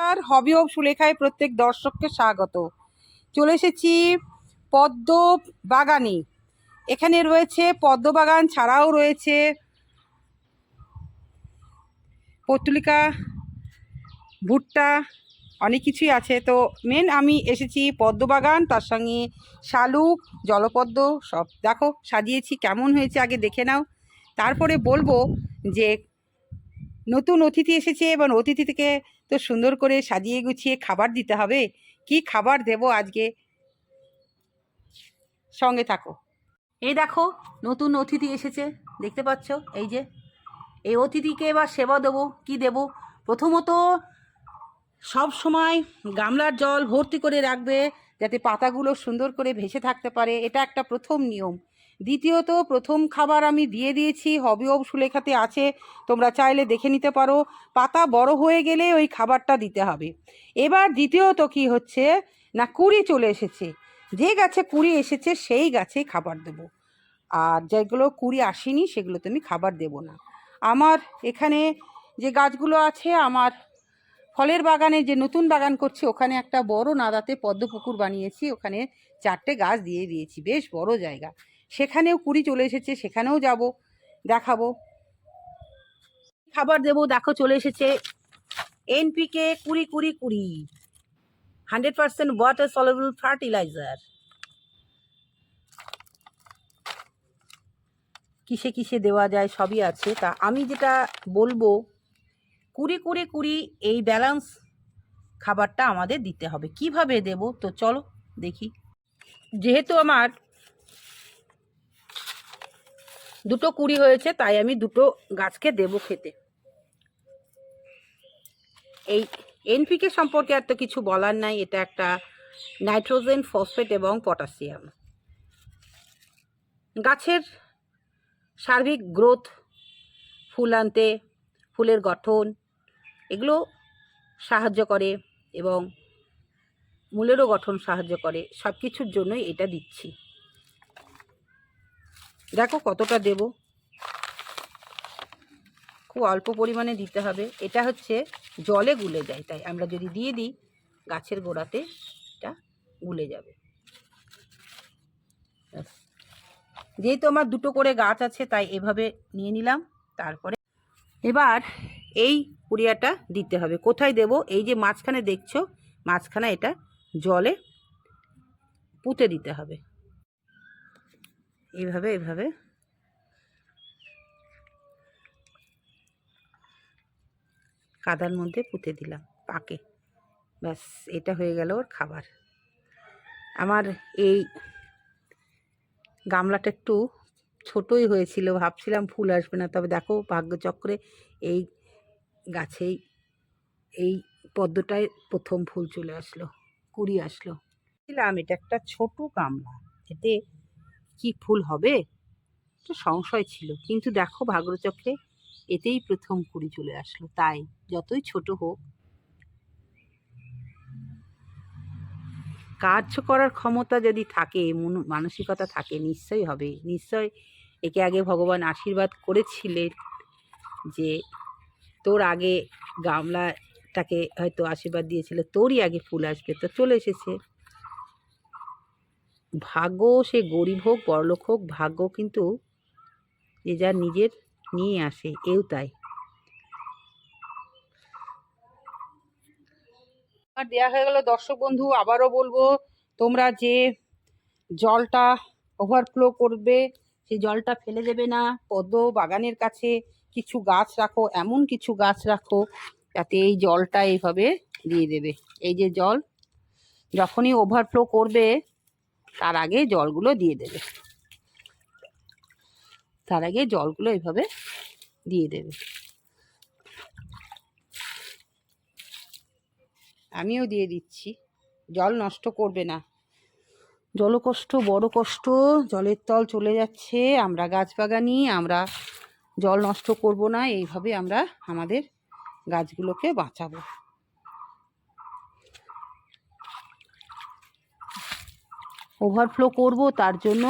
R hobby of সুলেখায় প্রত্যেক দর্শককে স্বাগত। চলে এসেছি পদ্ম বাগানে এখানে রয়েছে পদ্ম বাগান ছাড়াও রয়েছে পত্তুলিকা ভুট্টা, অনেক কিছুই আছে। তো মেন আমি এসেছি পদ্ম বাগান তার সঙ্গে শালুক, জলপদ্ম, সব। দেখো, সাজিয়েছি, কেমন হয়েছে আগে দেখে নাও। তারপরে বলব যে নতুন অতিথি এসেছে এবং অতিথি থেকে তো সুন্দর করে সাজিয়ে গুছিয়ে খাবার দিতে হবে। কি খাবার দেব আজকে? সঙ্গে থাকো। এই দেখো, নতুন অতিথি এসেছে, দেখতে পাচ্ছ? এই যে, এই অতিথিকে এবার সেবা দেবো, কি দেব? প্রথমত সব সময় গামলার জল ভর্তি করে রাখবে, যাতে পাতাগুলো সুন্দর করে ভেসে থাকতে পারে। এটা একটা প্রথম নিয়ম। দ্বিতীয়ত, প্রথম খাবার আমি দিয়ে দিয়েছি, হবি অব সুলেখাতে আছে, তোমরা চাইলে দেখে নিতে পারো, পাতা বড় হয়ে গেলে ওই খাবারটা দিতে হবে। এবার দ্বিতীয়ত কি হচ্ছে? না, কুড়ি চলে এসেছে। যে গাছে কুড়ি এসেছে, সেই গাছে খাবার দেবো। আর যেগুলো কুড়ি আসেনি, সেগুলোতে আমি খাবার দেবো না। আমার এখানে যে গাছগুলো আছে, আমার ফলের বাগানে যে নতুন বাগান করছি, ওখানে একটা বড় নাদাতে পদ্ম পুকুর বানিয়েছি, ওখানে চারটে গাছ দিয়ে দিয়েছি, বেশ বড় জায়গা। সেখানেও কুড়ি চলে এসেছে, সেখানেও যাব, দেখাবো। খাবার দেবো, দেখো চলে এসেছে। এনপিকে কুড়ি কুড়ি কুড়ি। Hundred percent water soluble fertiliser কিসে কিসে দেওয়া যায়, সবই আছে। তা আমি যেটা বলব, কুড়ি কুড়ি কুড়ি এই ব্যালেন্স খাবারটা আমাদের দিতে হবে। কীভাবে দেব? তো চলো দেখি। যেহেতু আমার দুটো কুড়ি হয়েছে, তাই আমি দুটো গাছকে দেবো খেতে। এই এনপিকে সম্পর্কে আর তো কিছু বলার নাই, এটা একটা নাইট্রোজেন, ফসফেট এবং পটাশিয়াম। গাছের সার্বিক গ্রোথ, ফুল আনতে, ফুলের গঠন, এগুলো সাহায্য করে এবং মূলেরও গঠন সাহায্য করে সব কিছুর জন্যই এটা দিচ্ছি। দেখো কতটা দেব। খুব অল্প পরিমাণে দিতে হবে। এটা হচ্ছে জলে গুলে যায়, তাই আমরা যদি দিয়ে দিই, গাছের গোড়াতে এটা গুলে যাবে। যেহেতু আমার দুটো করে গাছ আছে, তাই এভাবে নিয়ে নিলাম, তারপরে এবার এই পুরিয়াটা দিতে হবে। কোথায় দেব? এই যে মাঝখানে দেখছ, মাঝখানে এটা জলে পুঁতে দিতে হবে। এইভাবে এইভাবে। কাদার মধ্যে পুঁতে দিলাম, পাকে। ব্যাস, এটা হয়ে গেল ওর খাবার। আমার এই গামলাটা একটু ছোটই হয়েছিল, ভাবছিলাম ফুল আসবে না, তবে দেখো ভাগ্যচক্রে এই গাছেই, এই পদ্মটায় প্রথম ফুল চলে আসলো, কুড়ি আসলো। ছিলাম, এটা একটা ছোট গামলা, এতে কি ফুল হবে? একটু সংশয় ছিল। কিন্তু দেখো ভাগ্যচক্রে এতেই প্রথম কুড়ি চলে আসলো। তাই যতই ছোট হোক কার্য করার ক্ষমতা যদি থাকে, মন- মানসিকতা থাকে, নিশ্চয়ই হবে। নিশ্চয় একে আগে ভগবান আশীর্বাদ করেছিলেন যে তোর আগে গামলাটাকে হয়তো আশীর্বাদ দিয়েছিল, তোরই আগে ফুল আসবে। তো চলে এসেছে। ভাগ্য সে গরিব হোক বড়লোক হোক, ভাগ্য কিন্তু যে যার নিজের নিয়ে আসে, এও তাই। দেওয়া হয়ে গেল দর্শক বন্ধু, আবারও বলব, তোমরা যে জলটা ওভারফ্লো করবে সেই জলটা ফেলে দেবে না। পদ্ম বাগানের কাছে কিছু গাছ রাখো, এমন কিছু গাছ রাখো, যাতে এই জলটা এইভাবে দিয়ে দেবে। এই যে জল, যখনই ওভারফ্লো করবে তার আগে জলগুলো দিয়ে দেবে। তার আগে জলগুলো এইভাবে দিয়ে দেবে। আমিও দিয়ে দিচ্ছি। জল নষ্ট করবে না। জলকষ্ট বড় কষ্ট, জলের তল চলে যাচ্ছে। আমরা গাছ বাগানি আমরা জল নষ্ট করব না। এইভাবে আমরা আমাদের গাছগুলোকে বাঁচাবো। ওভারফ্লো করব, তার জন্য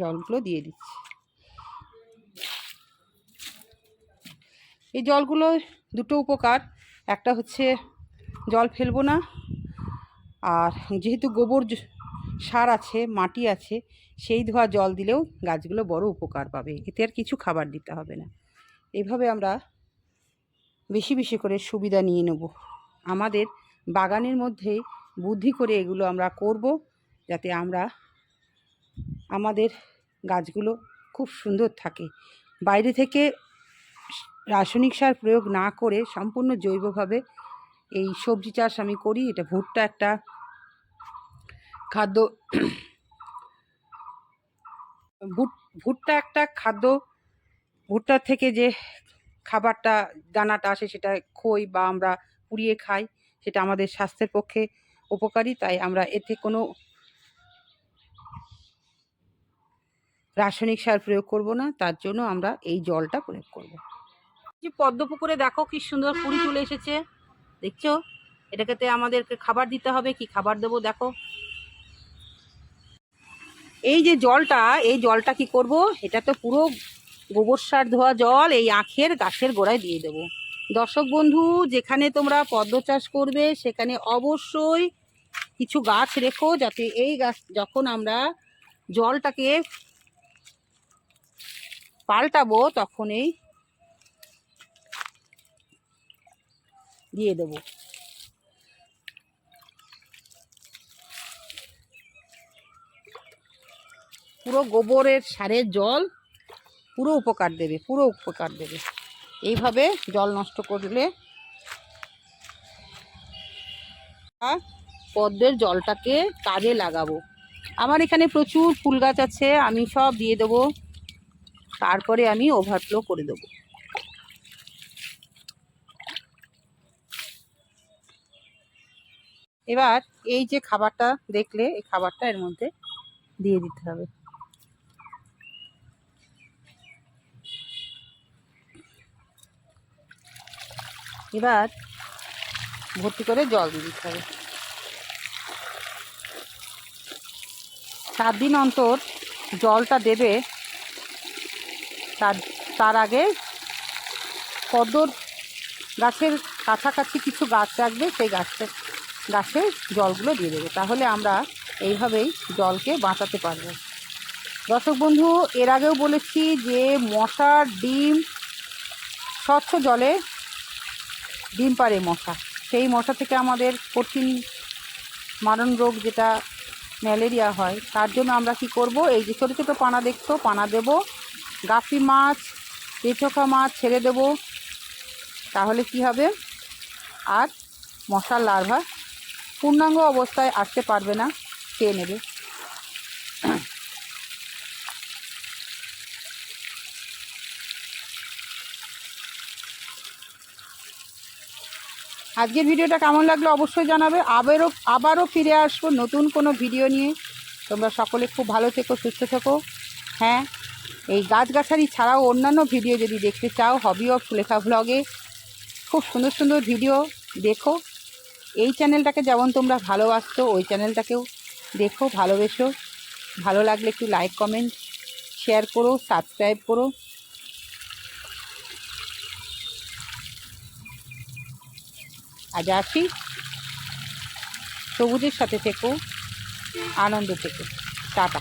জলগুলো দিয়ে দিচ্ছি। এই জলগুলো দুটো উপকার, একটা হচ্ছে জল ফেলব না, আর যেহেতু গোবর সার আছে, মাটি আছে, সেই ধোয়া জল দিলেও গাছগুলো বড় উপকার পাবে, এতে আর কিছু খাবার দিতে হবে না। এভাবে আমরা বেশি বেশি করে সুবিধা নিয়ে নেব। আমাদের বাগানের মধ্যে বুদ্ধি করে এগুলো আমরা করব যাতে আমরা আমাদের গাছগুলো খুব সুন্দর থাকে। বাইরে থেকে রাসায়নিক সার প্রয়োগ না করে সম্পূর্ণ জৈবভাবে এই সবজি চাষ আমি করি। এটা ভুট্টা একটা খাদ্য ভুট, ভুট্টা একটা খাদ্য ভুট্টার থেকে যে খাবারটা, দানাটা আসে সেটা খই বা আমরা পুড়িয়ে খাই, সেটা আমাদের স্বাস্থ্যের পক্ষে উপকারী, তাই আমরা এতে কোনো রাসায়নিক সার প্রয়োগ করব না, তার জন্য আমরা এই জলটা প্রয়োগ করব। যে পদ্ম পুকুরে দেখো কি সুন্দর পুরি চলে এসেছে, দেখছ? এটাকে আমাদেরকে খাবার দিতে হবে, কি খাবার দেবো দেখো। এই যে জলটা, এই জলটা কি করব এটা তো পুরো গোবর সার ধোয়া জল এই আখের গাছের গোড়ায় দিয়ে দেবো। দর্শক বন্ধু, যেখানে তোমরা পদ্ম চাষ করবে, সেখানে অবশ্যই কিছু গাছ রেখো, যাতে এই গাছ যখন আমরা জলটাকে পাল্টাবো, তখন এই দিয়ে দেবো। পুরো গোবরের সারের জল পুরো উপকার দেবে, পুরো উপকার দেবে। এইভাবে জল নষ্ট করলে পদ্মের জলটাকে কাজে লাগাবো। আমার এখানে প্রচুর ফুল গাছ আছে, আমি সব দিয়ে দেবো। তারপরে আমি ওভারফ্লো করে দেবো। এবার এই যে খাবারটা দেখলে, এই খাবারটা এর মধ্যে দিয়ে দিতে হবে। এবার ভর্তি করে জল দিয়ে দিতে হবে। সাত দিন অন্তর জলটা দেবে। তার তার আগে পদ্মর গাছের কাছাকাছি কিছু গাছ রাখবে, সেই গাছটা গাছে জলগুলো দিয়ে দেবে। তাহলে আমরা এইভাবেই জলকে বাঁচাতে পারব। দর্শক বন্ধু, এর আগেও বলেছি যে মশার ডিম স্বচ্ছ জলে ডিম পারে মশা। সেই মশা থেকে আমাদের কঠিন মারণ রোগ যেটা ম্যালেরিয়া হয়, তার জন্য আমরা কি করব? এই যে ছোটো ছোটো পানা দেখছ, পানা দেব, গাফি মাছ পেচোকা মাছ ছেড়ে দেব। তাহলে কি হবে? আর মশার লার্ভা পূর্ণাঙ্গ অবস্থায় আসতে পারবে না, খেয়ে নেবে। আজকের ভিডিওটা কেমন লাগল অবশ্যই জানাবে। আবারও আবারও ফিরে আসব নতুন কোনো ভিডিও নিয়ে। তোমরা সকলে খুব ভালো থেকো, সুস্থ থেকো। হ্যাঁ এই গাছগাছালি ছাড়াও অন্যান্য ভিডিও যদি দেখতে চাও হবি অফ সুলেখা ভ্লগে খুব সুন্দর সুন্দর ভিডিও দেখো। এই চ্যানেলটাকে যেমন তোমরা ভালোবাসছো ওই চ্যানেলটাকেও দেখো, ভালোবেসো। ভালো লাগলে একটু লাইক কমেন্ট শেয়ার করো সাবস্ক্রাইব করো। আজ আসি। সবুজের সাথে থেকো আনন্দ থেকো। টাটা।